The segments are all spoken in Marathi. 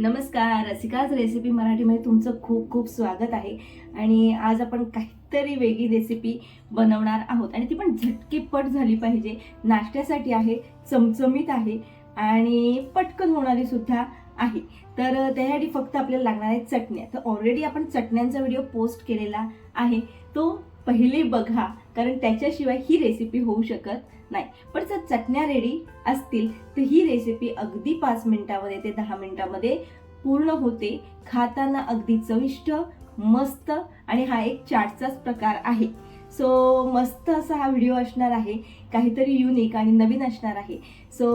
नमस्कार रसिकाज रेसिपी मराठीमध्ये तुमचं खूप खूप स्वागत आहे. आणि आज आपण काहीतरी वेगळी रेसिपी बनवणार आहोत. आणि ती पण झटकीपट झाली पाहिजे. नाश्त्यासाठी आहे चमचमीत आहे आणि पटकन होणारी सुद्धा आहे. तर त्यासाठी फक्त आपल्याला लागणार आहे चटण्या. तर ऑलरेडी आपण चटण्यांचा व्हिडिओ पोस्ट केलेला आहे. तो पहिले बघा कारण त्याच्याशिवाय ही रेसिपी होऊ शकत नाही. पण जर चटण्या रेडी असतील तर ही रेसिपी अगदी पाच मिनिटामध्ये ते दहा मिनिटामध्ये पूर्ण होते. खाताना अगदी चविष्ट मस्त आणि हा एक चाटचाच प्रकार आहे. सो मस्त असा हा व्हिडिओ असणार आहे. काहीतरी युनिक आणि नवीन असणार आहे. सो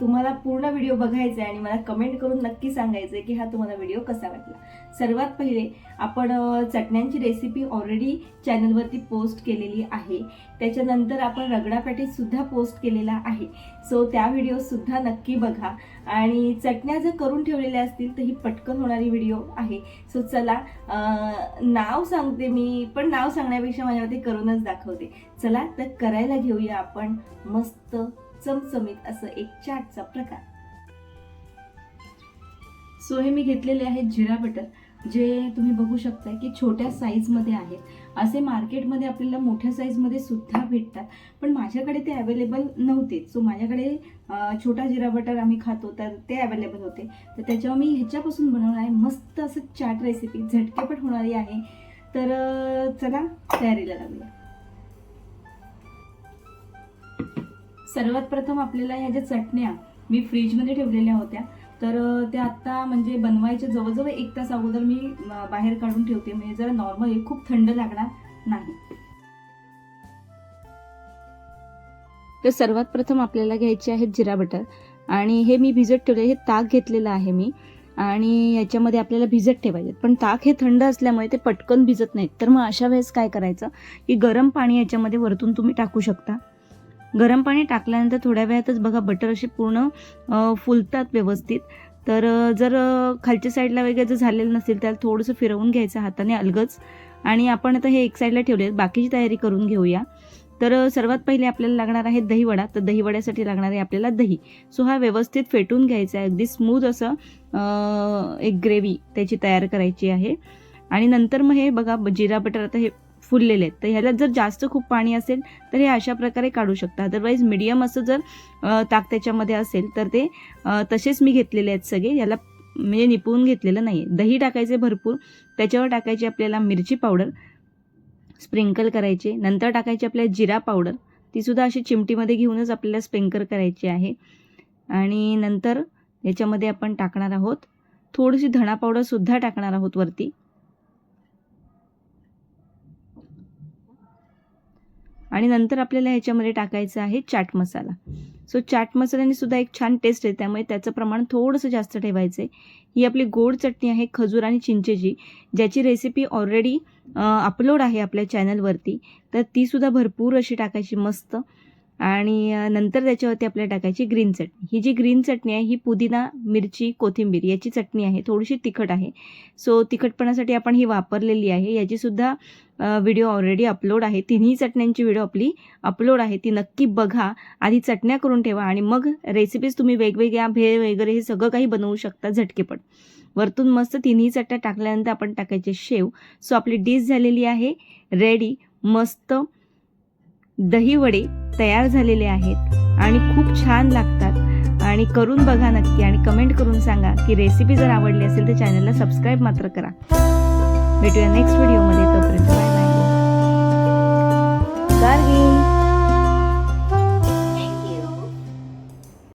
तुम्हाला पूर्ण व्हिडिओ बघायचा आहे आणि मला कमेंट करून नक्की सांगायचं आहे की हा तुम्हाला व्हिडिओ कसा वाटला. सर्वात पहिले आपण चटण्यांची रेसिपी ऑलरेडी चॅनलवरती पोस्ट केलेली आहे. त्याच्यानंतर आपण रगडा पोस्ट केलेला आहे. सो त्या व्हिडिओसुद्धा नक्की बघा. आणि चटण्या जर करून ठेवलेल्या असतील तर ही पटकन होणारी व्हिडिओ आहे. सो चला नाव सांगते मी पण नाव सांगण्यापेक्षा माझ्यावरती करूनच दाखवते. चला तर करायला घेऊया आपण मस्त चमचमीत असं एक चाटचा प्रकार. सो हे मी घेतलेले आहेत जिरा बटर जे तुम्ही बघू शकता की छोट्या साईजमध्ये आहेत. असे मार्केटमध्ये आपल्याला मोठ्या साईजमध्ये सुद्धा भेटतात पण माझ्याकडे ते अवेलेबल नव्हते. सो माझ्याकडे छोटा जिरा बटर आम्ही खातो तर ते अवेलेबल होते. तर त्याच्यावर मी ह्याच्यापासून बनवणार आहे मस्त असं चाट रेसिपी झटकेपट होणारी आहे. तर चला तयारीला लागूया सर्वात प्रथम आपल्याला ह्या ज्या चटण्या मी फ्रीजमध्ये ठेवलेल्या होत्या तर त्या आत्ता म्हणजे बनवायच्या जवळजवळ एक तास अगोदर मी बाहेर काढून ठेवते. म्हणजे जरा नॉर्मल खूप थंड लागणार नाही. तर सर्वात प्रथम आपल्याला घ्यायचे आहेत जिरा बटर. आणि हे मी भिजत ठेवले हे ताक घेतलेलं आहे मी. आणि याच्यामध्ये आपल्याला भिजत ठेवायचे पण ताक हे थंड असल्यामुळे ते पटकन भिजत नाहीत. तर मग अशा वेळेस काय करायचं की गरम पाणी याच्यामध्ये वरतून तुम्ही टाकू शकता. गरम पाणी टाकल्यानंतर थोड्या वेळातच बघा बटर असे पूर्ण फुलतात व्यवस्थित. तर जर खालच्या साईडला वगैरे जर झालेलं नसेल त्याला थोडंसं फिरवून घ्यायचं हाताने अलगच. आणि आपण आता हे एक साईडला ठेवले बाकीची तयारी करून घेऊया. तर सर्वात पहिले आपल्याला लागणार आहे दहीवडा. तर दहीवड्यासाठी लागणार आहे आपल्याला दही. सो हा व्यवस्थित फेटून घ्यायचा आहे. अगदी स्मूथ असं एक ग्रेव्ही त्याची तयार करायची आहे. आणि नंतर मग हे बघा जिरा बटर आता हे फुललेले आहेत. तर ह्याला जर जास्त खूप पाणी असेल तर हे अशा प्रकारे काढू शकता. अदरवाईज मिडियम असं जर ताक त्याच्यामध्ये असेल तर ते तसेच मी घेतलेले आहेत सगळे. याला म्हणजे निपवून घेतलेलं नाही दही टाकायचे भरपूर. त्याच्यावर टाकायची आपल्याला मिरची पावडर स्प्रिंकल करायचे. नंतर टाकायची आपल्याला जिरा पावडर. तीसुद्धा अशी चिमटीमध्ये घेऊनच आपल्याला स्प्रिंकल करायची आहे. आणि नंतर याच्यामध्ये आपण टाकणार आहोत. थोडीशी धणा पावडरसुद्धा टाकणार आहोत वरती. आणि नंतर आपल्याला ह्याच्यामध्ये टाकायचं आहे चाट मसाला. सो चाट मसाल्याने सुद्धा एक छान टेस्ट आहे त्यामुळे त्याचं प्रमाण थोडंसं जास्त ठेवायचं आहे ही आपली गोड चटणी आहे खजूर आणि चिंचेची ज्याची रेसिपी ऑलरेडी अपलोड आहे आपल्या चॅनलवरती तर तीसुद्धा भरपूर अशी टाकायची मस्त. आणि नंतर त्याच्यावरती आपल्याला टाकायची ग्रीन चटणी. ही जी ग्रीन चटणी आहे ही पुदिना मिरची कोथिंबीर याची चटणी आहे थोडीशी तिखट आहे. सो तिखटपणासाठी आपण ही वापरलेली आहे. याचीसुद्धा व्हिडिओ ऑलरेडी अपलोड आहे. तिन्ही चटण्यांची व्हिडिओ आपली अपलोड आहे. ती नक्की बघा. आधी चटण्या करून ठेवा आणि मग रेसिपीज तुम्ही वेगवेगळ्या भेळ वगैरे हे सगळं काही बनवू शकता झटकेपट वरतून मस्त तिन्ही चटण्या टाकल्यानंतर आपण टाकायचे शेव. सो आपली डिश झालेली आहे. रेडी मस्त दहीवडे तयार झालेले आहेत आणि खूप छान लागतात. आणि करून बघा नक्की आणि कमेंट करून सांगा की रेसिपी जर आवडली असेल तर चॅनलला सबस्क्राईब मात्र करा. भेटूया नेक्स्ट व्हिडिओमध्ये तोपर्यंत बाय बाय